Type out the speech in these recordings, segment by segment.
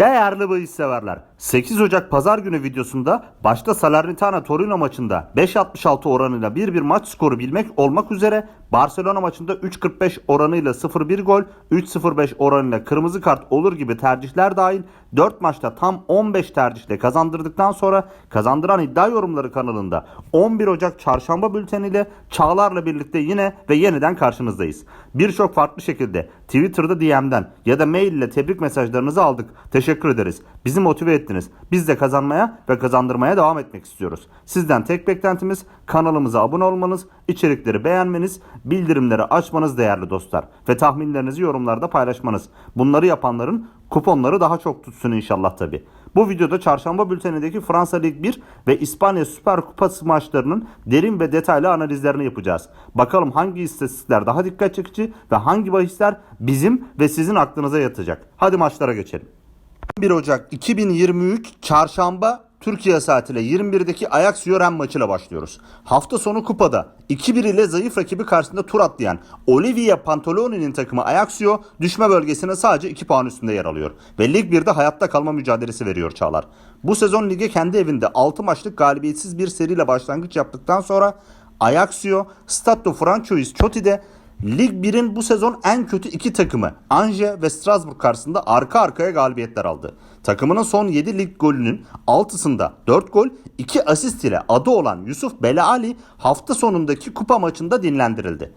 Değerli bahis severler, 8 Ocak Pazar günü videosunda başta Salernitana Torino maçında 5.66 oranıyla 1-1 maç skoru bilmek olmak üzere Barcelona maçında 3.45 oranıyla 0-1 gol, 3.05 oranıyla kırmızı kart olur gibi tercihler dahil 4 maçta tam 15 tercihle kazandırdıktan sonra kazandıran iddia yorumları kanalında 11 Ocak çarşamba bülteniyle Çağlar'la birlikte yine ve yeniden karşınızdayız. Birçok farklı şekilde Twitter'da DM'den ya da mail ile tebrik mesajlarınızı aldık. Teşekkür ederiz. Bizi motive ettiniz. Biz de kazanmaya ve kazandırmaya devam etmek istiyoruz. Sizden tek beklentimiz kanalımıza abone olmanız, içerikleri beğenmeniz, bildirimleri açmanız değerli dostlar. Ve tahminlerinizi yorumlarda paylaşmanız. Bunları yapanların kuponları daha çok tutsun inşallah tabi. Bu videoda çarşamba bültenindeki Fransa Lig 1 ve İspanya Süper Kupası maçlarının derin ve detaylı analizlerini yapacağız. Bakalım hangi istatistikler daha dikkat çekici ve hangi bahisler bizim ve sizin aklınıza yatacak. Hadi maçlara geçelim. 1 Ocak 2023 Çarşamba Türkiye saatiyle 21'deki Ajax Ren maçıyla başlıyoruz. Hafta sonu kupada 2-1 ile zayıf rakibi karşısında tur atlayan Olivia Pantaloni'nin takımı Ajaxio düşme bölgesine sadece 2 puan üstünde yer alıyor. Ve Lig 1'de hayatta kalma mücadelesi veriyor Çağlar. Bu sezon lige kendi evinde 6 maçlık galibiyetsiz bir seriyle başlangıç yaptıktan sonra Ajaxio Stadio Francois Choti'de Lig 1'in bu sezon en kötü iki takımı Anje ve Strasbourg karşısında arka arkaya galibiyetler aldı. Takımının son 7 lig golünün 6'sında 4 gol, 2 asist ile adı olan Yusuf Belaali hafta sonundaki kupa maçında dinlendirildi.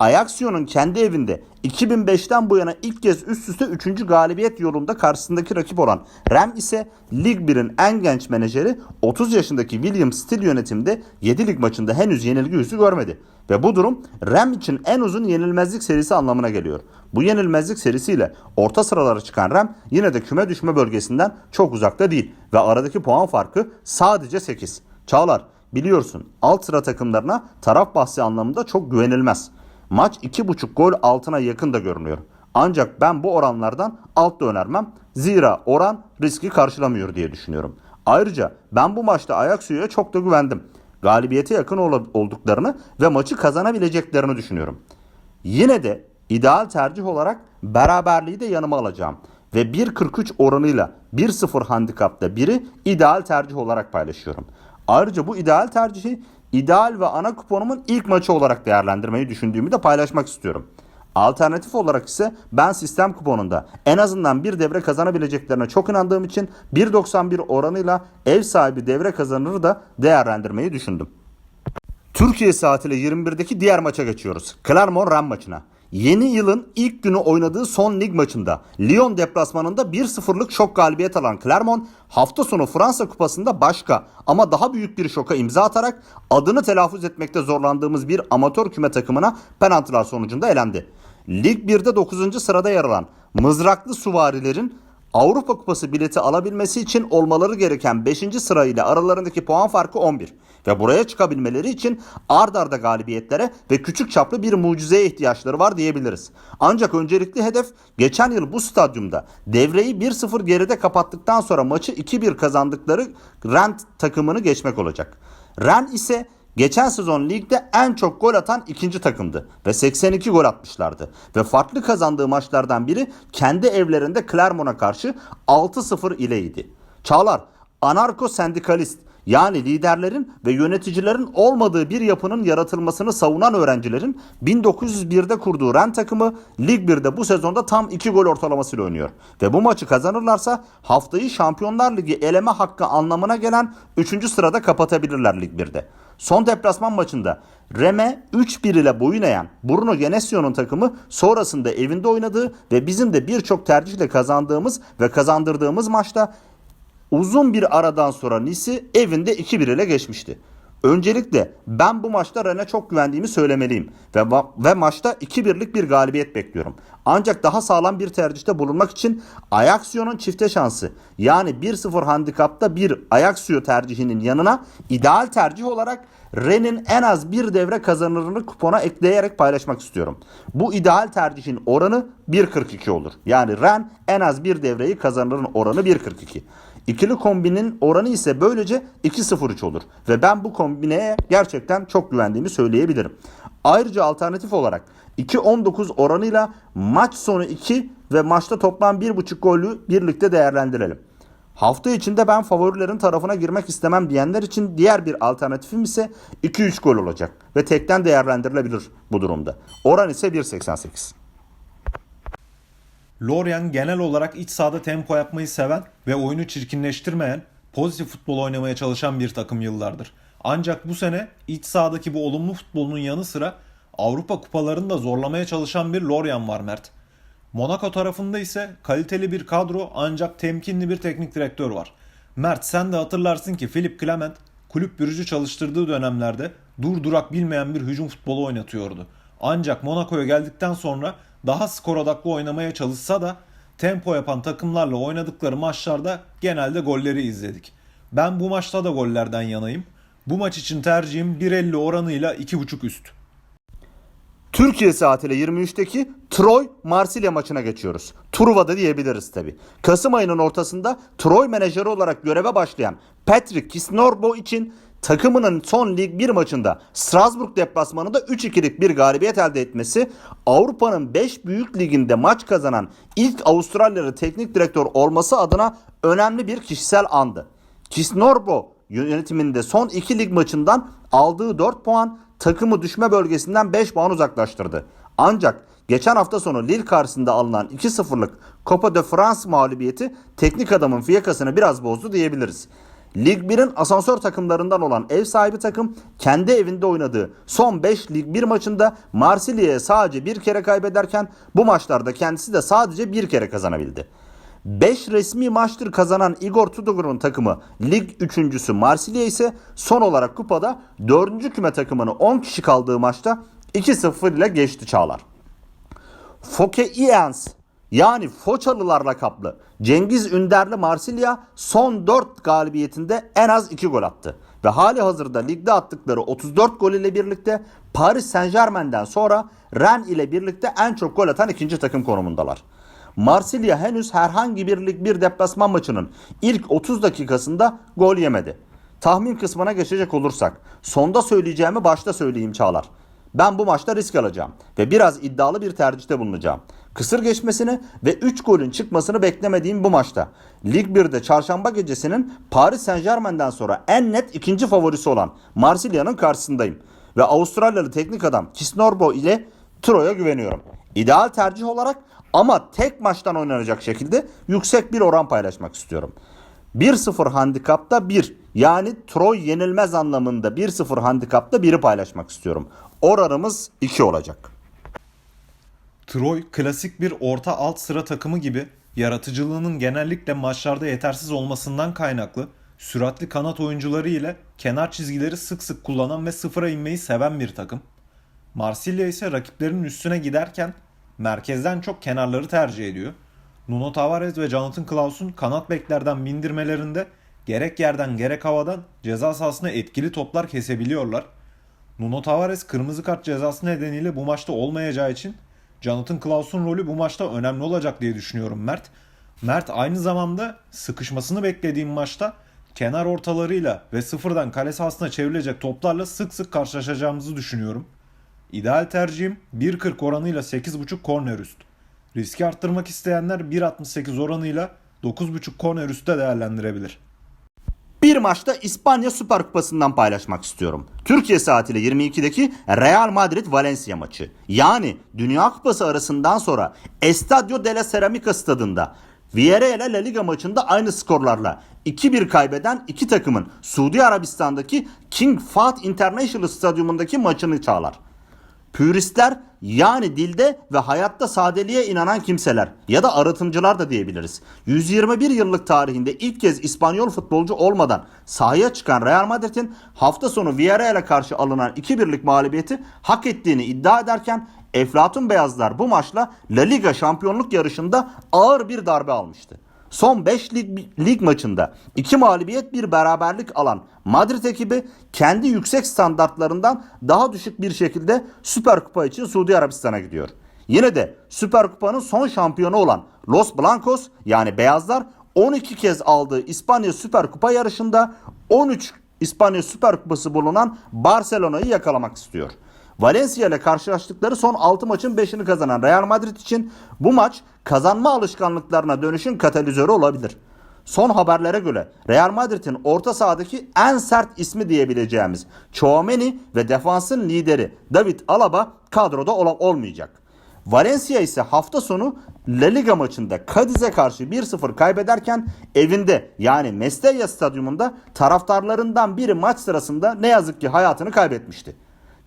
Ajaxio'nun kendi evinde 2005'ten bu yana ilk kez üst üste 3. galibiyet yolunda karşısındaki rakip olan Rem ise Lig 1'in en genç menajeri 30 yaşındaki William Steele yönetimde 7 lig maçında henüz yenilgi yüzü görmedi. Ve bu durum Rem için en uzun yenilmezlik serisi anlamına geliyor. Bu yenilmezlik serisiyle orta sıralara çıkan Rem yine de küme düşme bölgesinden çok uzakta değil ve aradaki puan farkı sadece 8. Çağlar biliyorsun alt sıra takımlarına taraf bahsi anlamında çok güvenilmez. Maç 2.5 gol altına yakın da görünüyor. Ancak ben bu oranlardan alt da önermem. Zira oran riski karşılamıyor diye düşünüyorum. Ayrıca ben bu maçta Ajaxio'ya çok da güvendim. Galibiyete yakın ol- olduklarını ve maçı kazanabileceklerini düşünüyorum. Yine de ideal tercih olarak beraberliği de yanıma alacağım. Ve 1.43 oranıyla 1.0 handikapta biri ideal tercih olarak paylaşıyorum. Ayrıca bu ideal tercihi ideal ve ana kuponumun ilk maçı olarak değerlendirmeyi düşündüğümü de paylaşmak istiyorum. Alternatif olarak ise ben sistem kuponunda en azından bir devre kazanabileceklerine çok inandığım için 1.91 oranıyla ev sahibi devre kazanırı da değerlendirmeyi düşündüm. Türkiye saatiyle 21'deki diğer maça geçiyoruz. Clermont Ren maçına. Yeni yılın ilk günü oynadığı son lig maçında Lyon deplasmanında 1-0'lık şok galibiyet alan Clermont hafta sonu Fransa Kupası'nda başka ama daha büyük bir şoka imza atarak adını telaffuz etmekte zorlandığımız bir amatör küme takımına penaltılar sonucunda elendi. Lig 1'de 9. sırada yer alan mızraklı suvarilerin Avrupa Kupası bileti alabilmesi için olmaları gereken 5. sırayla aralarındaki puan farkı 11 ve buraya çıkabilmeleri için ard arda galibiyetlere ve küçük çaplı bir mucizeye ihtiyaçları var diyebiliriz. Ancak öncelikli hedef geçen yıl bu stadyumda devreyi 1-0 geride kapattıktan sonra maçı 2-1 kazandıkları Rent takımını geçmek olacak. Ren ise Geçen sezon ligde en çok gol atan ikinci takımdı ve 82 gol atmışlardı. Ve farklı kazandığı maçlardan biri kendi evlerinde Clermont'a karşı 6-0 ileydi. Çağlar, anarko sendikalist yani liderlerin ve yöneticilerin olmadığı bir yapının yaratılmasını savunan öğrencilerin 1901'de kurduğu Ren takımı Lig 1'de bu sezonda tam 2 gol ortalamasıyla oynuyor. Ve bu maçı kazanırlarsa haftayı Şampiyonlar Ligi eleme hakkı anlamına gelen 3. sırada kapatabilirler Lig 1'de. Son deplasman maçında Reme 3-1 ile boyun eğen Bruno Genesio'nun takımı sonrasında evinde oynadığı ve bizim de birçok tercihle kazandığımız ve kazandırdığımız maçta uzun bir aradan sonra Nice'i evinde 2-1 ile geçmişti. Öncelikle ben bu maçta Ren'e çok güvendiğimi söylemeliyim ve, ve maçta 2-1'lik bir galibiyet bekliyorum. Ancak daha sağlam bir tercihte bulunmak için Ajaxio'nun çifte şansı yani 1-0 handikapta bir Ajaxio tercihinin yanına ideal tercih olarak Ren'in en az bir devre kazanırını kupona ekleyerek paylaşmak istiyorum. Bu ideal tercihin oranı 1.42 olur. Yani Ren en az bir devreyi kazanırın oranı 1.42. İkili kombinin oranı ise böylece 2.03 olur. Ve ben bu kombineye gerçekten çok güvendiğimi söyleyebilirim. Ayrıca alternatif olarak 2.19 oranıyla maç sonu 2 ve maçta toplam 1.5 golü birlikte değerlendirelim. Hafta içinde ben favorilerin tarafına girmek istemem diyenler için diğer bir alternatifim ise 2-3 gol olacak ve tekten değerlendirilebilir bu durumda. Oran ise 1.88. Lorient genel olarak iç sahada tempo yapmayı seven ve oyunu çirkinleştirmeyen, pozitif futbol oynamaya çalışan bir takım yıllardır. Ancak bu sene iç sahadaki bu olumlu futbolunun yanı sıra Avrupa kupalarını da zorlamaya çalışan bir Lorient var Mert. Monaco tarafında ise kaliteli bir kadro ancak temkinli bir teknik direktör var. Mert sen de hatırlarsın ki Philip Clement kulüp bürücü çalıştırdığı dönemlerde dur durak bilmeyen bir hücum futbolu oynatıyordu. Ancak Monaco'ya geldikten sonra daha skor odaklı oynamaya çalışsa da tempo yapan takımlarla oynadıkları maçlarda genelde golleri izledik. Ben bu maçta da gollerden yanayım. Bu maç için tercihim 1.50 oranıyla 2.5 üst. Türkiye saatiyle 23'teki Troy Marsilya maçına geçiyoruz. Truva'da diyebiliriz tabi. Kasım ayının ortasında Troy menajeri olarak göreve başlayan Patrick Kisnorbo için takımının son lig 1 maçında Strasbourg deplasmanında 3-2'lik bir galibiyet elde etmesi Avrupa'nın 5 büyük liginde maç kazanan ilk Avustralyalı teknik direktör olması adına önemli bir kişisel andı. Kisnorbo yönetiminde son 2 lig maçından aldığı 4 puan takımı düşme bölgesinden 5 puan uzaklaştırdı. Ancak geçen hafta sonu Lille karşısında alınan 2-0'lık Copa de France mağlubiyeti teknik adamın fiyakasını biraz bozdu diyebiliriz. Lig 1'in asansör takımlarından olan ev sahibi takım kendi evinde oynadığı son 5 Lig 1 maçında Marsilya'ya sadece bir kere kaybederken bu maçlarda kendisi de sadece bir kere kazanabildi. 5 resmi maçtır kazanan Igor Tudor'un takımı lig 3.sü Marsilya ise son olarak kupada 4. küme takımını 10 kişi kaldığı maçta 2-0 ile geçti Çağlar. Foke Ians yani Foçalılar lakaplı Cengiz Ünderli Marsilya son 4 galibiyetinde en az 2 gol attı. Ve hali hazırda ligde attıkları 34 gol ile birlikte Paris Saint Germain'den sonra Rennes ile birlikte en çok gol atan ikinci takım konumundalar. Marsilya henüz herhangi bir lig bir deplasman maçının ilk 30 dakikasında gol yemedi. Tahmin kısmına geçecek olursak sonda söyleyeceğimi başta söyleyeyim Çağlar. Ben bu maçta risk alacağım ve biraz iddialı bir tercihte bulunacağım. Kısır geçmesini ve 3 golün çıkmasını beklemediğim bu maçta. Lig 1'de çarşamba gecesinin Paris Saint Germain'den sonra en net ikinci favorisi olan Marsilya'nın karşısındayım. Ve Avustralyalı teknik adam Kisnorbo ile Troy'a güveniyorum. İdeal tercih olarak ama tek maçtan oynanacak şekilde yüksek bir oran paylaşmak istiyorum. 1-0 handikapta 1 yani Troy yenilmez anlamında 1-0 handikapta 1'i paylaşmak istiyorum. Oranımız 2 olacak. Troy klasik bir orta alt sıra takımı gibi yaratıcılığının genellikle maçlarda yetersiz olmasından kaynaklı süratli kanat oyuncuları ile kenar çizgileri sık sık kullanan ve sıfıra inmeyi seven bir takım. Marsilya ise rakiplerinin üstüne giderken merkezden çok kenarları tercih ediyor. Nuno Tavares ve Jonathan Klaus'un kanat beklerden bindirmelerinde gerek yerden gerek havadan ceza sahasına etkili toplar kesebiliyorlar. Nuno Tavares kırmızı kart cezası nedeniyle bu maçta olmayacağı için Jonathan Klaus'un rolü bu maçta önemli olacak diye düşünüyorum Mert. Mert aynı zamanda sıkışmasını beklediğim maçta kenar ortalarıyla ve sıfırdan kale sahasına çevrilecek toplarla sık sık karşılaşacağımızı düşünüyorum. İdeal tercihim 1.40 oranıyla 8.5 korner üst. Riski arttırmak isteyenler 1.68 oranıyla 9.5 korner üstte değerlendirebilir. Bir maçta İspanya Süper Kupası'ndan paylaşmak istiyorum. Türkiye saatiyle 22'deki Real Madrid Valencia maçı. Yani Dünya Kupası arasından sonra Estadio de la Ceramica stadında Villarreal La Liga maçında aynı skorlarla 2-1 kaybeden iki takımın Suudi Arabistan'daki King Fahd International Stadyumundaki maçını çağlar. Püristler yani dilde ve hayatta sadeliğe inanan kimseler ya da arıtımcılar da diyebiliriz. 121 yıllık tarihinde ilk kez İspanyol futbolcu olmadan sahaya çıkan Real Madrid'in hafta sonu Villarreal'e karşı alınan 2-1'lik mağlubiyeti hak ettiğini iddia ederken Eflatun Beyazlar bu maçla La Liga şampiyonluk yarışında ağır bir darbe almıştı. Son 5 lig, lig maçında 2 mağlubiyet bir beraberlik alan Madrid ekibi kendi yüksek standartlarından daha düşük bir şekilde Süper Kupa için Suudi Arabistan'a gidiyor. Yine de Süper Kupa'nın son şampiyonu olan Los Blancos yani Beyazlar 12 kez aldığı İspanya Süper Kupa yarışında 13 İspanya Süper Kupası bulunan Barcelona'yı yakalamak istiyor. Valencia ile karşılaştıkları son 6 maçın 5'ini kazanan Real Madrid için bu maç kazanma alışkanlıklarına dönüşün katalizörü olabilir. Son haberlere göre Real Madrid'in orta sahadaki en sert ismi diyebileceğimiz Chouameni ve defansın lideri David Alaba kadroda ol- olmayacak. Valencia ise hafta sonu La Liga maçında Cadiz'e karşı 1-0 kaybederken evinde yani Mestalla stadyumunda taraftarlarından biri maç sırasında ne yazık ki hayatını kaybetmişti.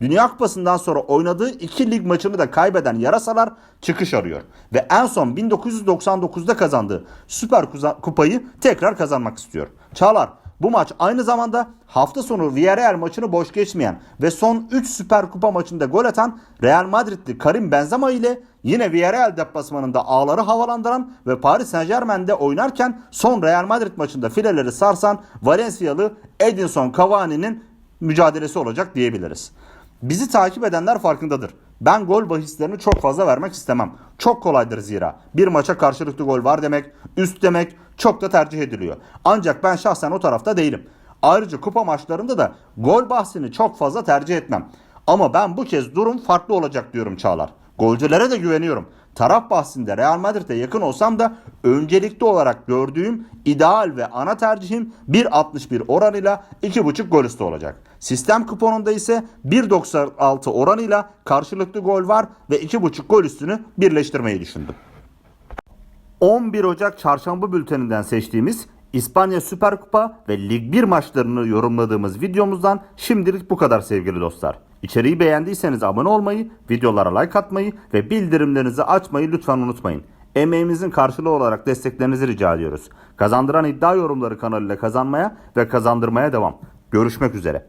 Dünya Kupası'ndan sonra oynadığı iki lig maçını da kaybeden yarasalar çıkış arıyor. Ve en son 1999'da kazandığı Süper Kupayı tekrar kazanmak istiyor. Çağlar bu maç aynı zamanda hafta sonu Villarreal maçını boş geçmeyen ve son 3 Süper Kupa maçında gol atan Real Madridli Karim Benzema ile yine Villarreal deplasmanında ağları havalandıran ve Paris Saint Germain'de oynarken son Real Madrid maçında fileleri sarsan Valencialı Edinson Cavani'nin mücadelesi olacak diyebiliriz. Bizi takip edenler farkındadır. Ben gol bahislerini çok fazla vermek istemem. Çok kolaydır zira. Bir maça karşılıklı gol var demek, üst demek çok da tercih ediliyor. Ancak ben şahsen o tarafta değilim. Ayrıca kupa maçlarında da gol bahsini çok fazla tercih etmem. Ama ben bu kez durum farklı olacak diyorum Çağlar. Golcülere de güveniyorum. Taraf bahsinde Real Madrid'e yakın olsam da öncelikli olarak gördüğüm ideal ve ana tercihim 1.61 oranıyla 2.5 gol üstü olacak. Sistem kuponunda ise 1.96 oranıyla karşılıklı gol var ve 2.5 gol üstünü birleştirmeyi düşündüm. 11 Ocak çarşamba bülteninden seçtiğimiz İspanya Süper Kupa ve Lig 1 maçlarını yorumladığımız videomuzdan şimdilik bu kadar sevgili dostlar. İçeriği beğendiyseniz abone olmayı, videolara like atmayı ve bildirimlerinizi açmayı lütfen unutmayın. Emeğimizin karşılığı olarak desteklerinizi rica ediyoruz. Kazandıran iddia yorumları kanalıyla kazanmaya ve kazandırmaya devam. Görüşmek üzere.